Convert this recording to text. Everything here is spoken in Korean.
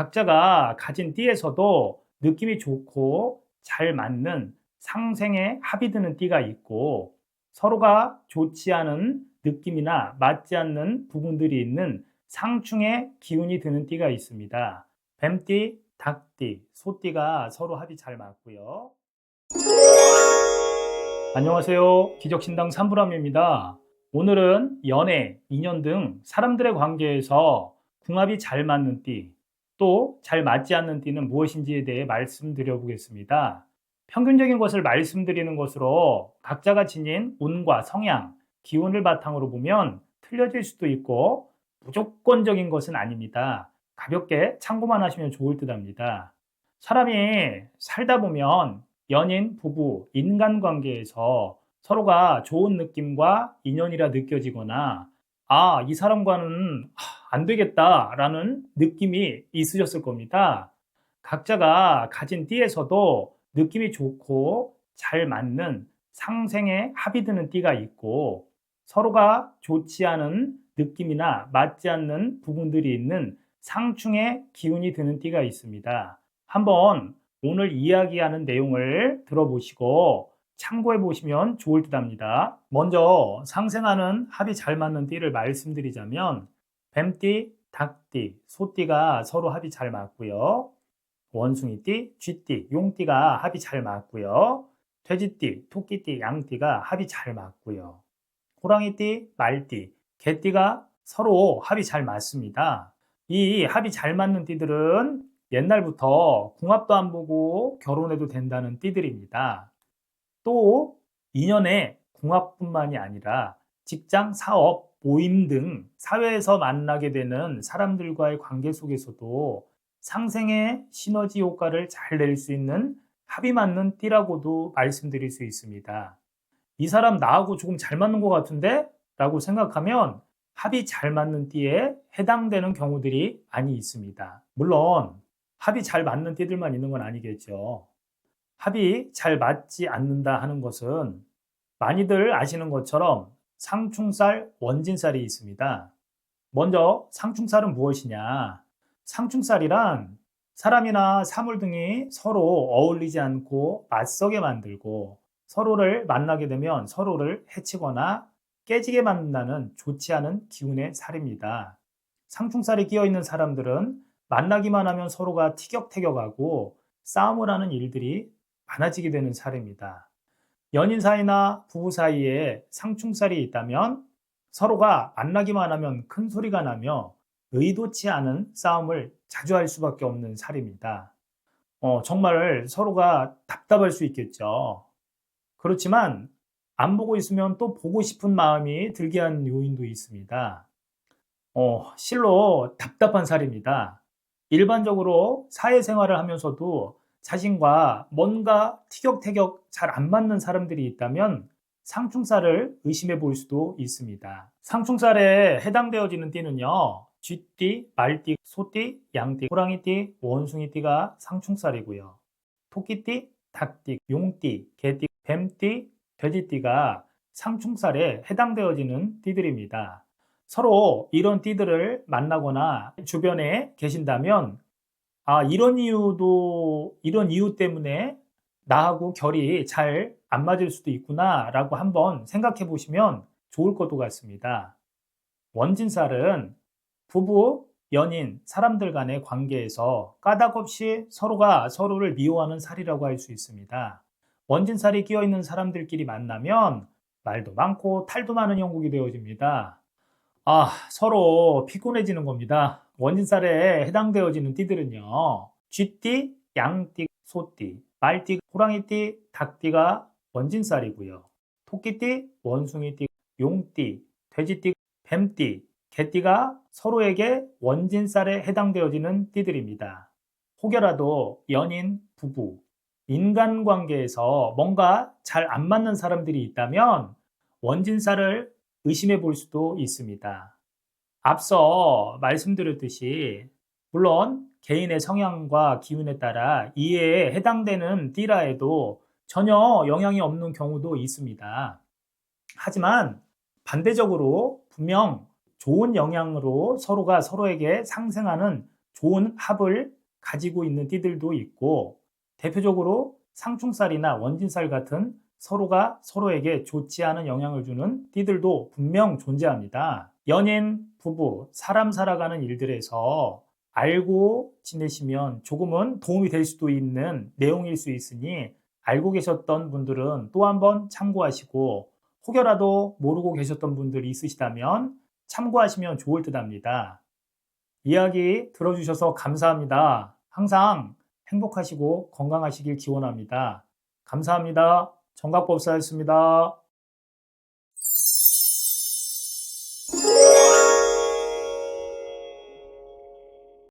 각자가 가진 띠에서도 느낌이 좋고 잘 맞는 상생에 합이 드는 띠가 있고 서로가 좋지 않은 느낌이나 맞지 않는 부분들이 있는 상충의 기운이 드는 띠가 있습니다. 뱀띠, 닭띠, 소띠가 서로 합이 잘 맞고요. 안녕하세요. 기적신당 삼부람입니다. 오늘은 연애, 인연 등 사람들의 관계에서 궁합이 잘 맞는 띠, 또 잘 맞지 않는 띠는 무엇인지에 대해 말씀드려 보겠습니다. 평균적인 것을 말씀드리는 것으로 각자가 지닌 운과 성향, 기운을 바탕으로 보면 틀려질 수도 있고 무조건적인 것은 아닙니다. 가볍게 참고만 하시면 좋을 듯 합니다. 사람이 살다 보면 연인, 부부, 인간관계에서 서로가 좋은 느낌과 인연이라 느껴지거나 아, 이 사람과는 안 되겠다라는 느낌이 있으셨을 겁니다. 각자가 가진 띠에서도 느낌이 좋고 잘 맞는 상생에 합이 드는 띠가 있고 서로가 좋지 않은 느낌이나 맞지 않는 부분들이 있는 상충의 기운이 드는 띠가 있습니다. 한번 오늘 이야기하는 내용을 들어보시고 참고해 보시면 좋을 듯 합니다. 먼저 상생하는 합이 잘 맞는 띠를 말씀드리자면 뱀띠, 닭띠, 소띠가 서로 합이 잘 맞고요. 원숭이띠, 쥐띠, 용띠가 합이 잘 맞고요. 돼지띠, 토끼띠, 양띠가 합이 잘 맞고요. 호랑이띠, 말띠, 개띠가 서로 합이 잘 맞습니다. 이 합이 잘 맞는 띠들은 옛날부터 궁합도 안 보고 결혼해도 된다는 띠들입니다. 또 인연의 궁합뿐만이 아니라 직장, 사업, 모임 등 사회에서 만나게 되는 사람들과의 관계 속에서도 상생의 시너지 효과를 잘 낼 수 있는 합이 맞는 띠라고도 말씀드릴 수 있습니다. 이 사람 나하고 조금 잘 맞는 것 같은데? 라고 생각하면 합이 잘 맞는 띠에 해당되는 경우들이 많이 있습니다. 물론 합이 잘 맞는 띠들만 있는 건 아니겠죠. 합이 잘 맞지 않는다 하는 것은 많이들 아시는 것처럼 상충살, 원진살이 있습니다. 먼저 상충살은 무엇이냐? 상충살이란 사람이나 사물 등이 서로 어울리지 않고 맞서게 만들고 서로를 만나게 되면 서로를 해치거나 깨지게 만든다는 좋지 않은 기운의 살입니다. 상충살이 끼어 있는 사람들은 만나기만 하면 서로가 티격태격하고 싸움을 하는 일들이 많아지게 되는 살입니다. 연인 사이나 부부 사이에 상충살이 있다면 서로가 만나기만 하면 큰 소리가 나며 의도치 않은 싸움을 자주 할 수밖에 없는 살입니다. 어, 정말 서로가 답답할 수 있겠죠. 그렇지만 안 보고 있으면 또 보고 싶은 마음이 들게 하는 요인도 있습니다. 어, 실로 답답한 살입니다. 일반적으로 사회생활을 하면서도 자신과 뭔가 티격태격 잘 안 맞는 사람들이 있다면 상충살을 의심해 볼 수도 있습니다. 상충살에 해당되어지는 띠는요, 쥐띠, 말띠, 소띠, 양띠, 호랑이띠, 원숭이띠가 상충살이고요. 토끼띠, 닭띠, 용띠, 개띠, 뱀띠, 돼지띠가 상충살에 해당되어지는 띠들입니다. 서로 이런 띠들을 만나거나 주변에 계신다면 아, 이런 이유도, 이런 이유 때문에 나하고 결이 잘 안 맞을 수도 있구나 라고 한번 생각해 보시면 좋을 것도 같습니다. 원진살은 부부, 연인, 사람들 간의 관계에서 까닭없이 서로가 서로를 미워하는 살이라고 할 수 있습니다. 원진살이 끼어 있는 사람들끼리 만나면 말도 많고 탈도 많은 형국이 되어집니다. 아, 서로 피곤해지는 겁니다. 원진살에 해당되어지는 띠들은요. 쥐띠, 양띠, 소띠, 말띠, 호랑이띠, 닭띠가 원진살이고요. 토끼띠, 원숭이띠, 용띠, 돼지띠, 뱀띠, 개띠가 서로에게 원진살에 해당되어지는 띠들입니다. 혹여라도 연인, 부부, 인간관계에서 뭔가 잘 안 맞는 사람들이 있다면 원진살을 의심해 볼 수도 있습니다. 앞서 말씀드렸듯이 물론 개인의 성향과 기운에 따라 이해에 해당되는 띠라 해도 전혀 영향이 없는 경우도 있습니다. 하지만 반대적으로 분명 좋은 영향으로 서로가 서로에게 상생하는 좋은 합을 가지고 있는 띠들도 있고 대표적으로 상충살이나 원진살 같은 서로가 서로에게 좋지 않은 영향을 주는 띠들도 분명 존재합니다. 연인, 부부, 사람 살아가는 일들에서 알고 지내시면 조금은 도움이 될 수도 있는 내용일 수 있으니 알고 계셨던 분들은 또 한번 참고하시고 혹여라도 모르고 계셨던 분들이 있으시다면 참고하시면 좋을 듯 합니다. 이야기 들어주셔서 감사합니다. 항상 행복하시고 건강하시길 기원합니다. 감사합니다. 정각법사였습니다.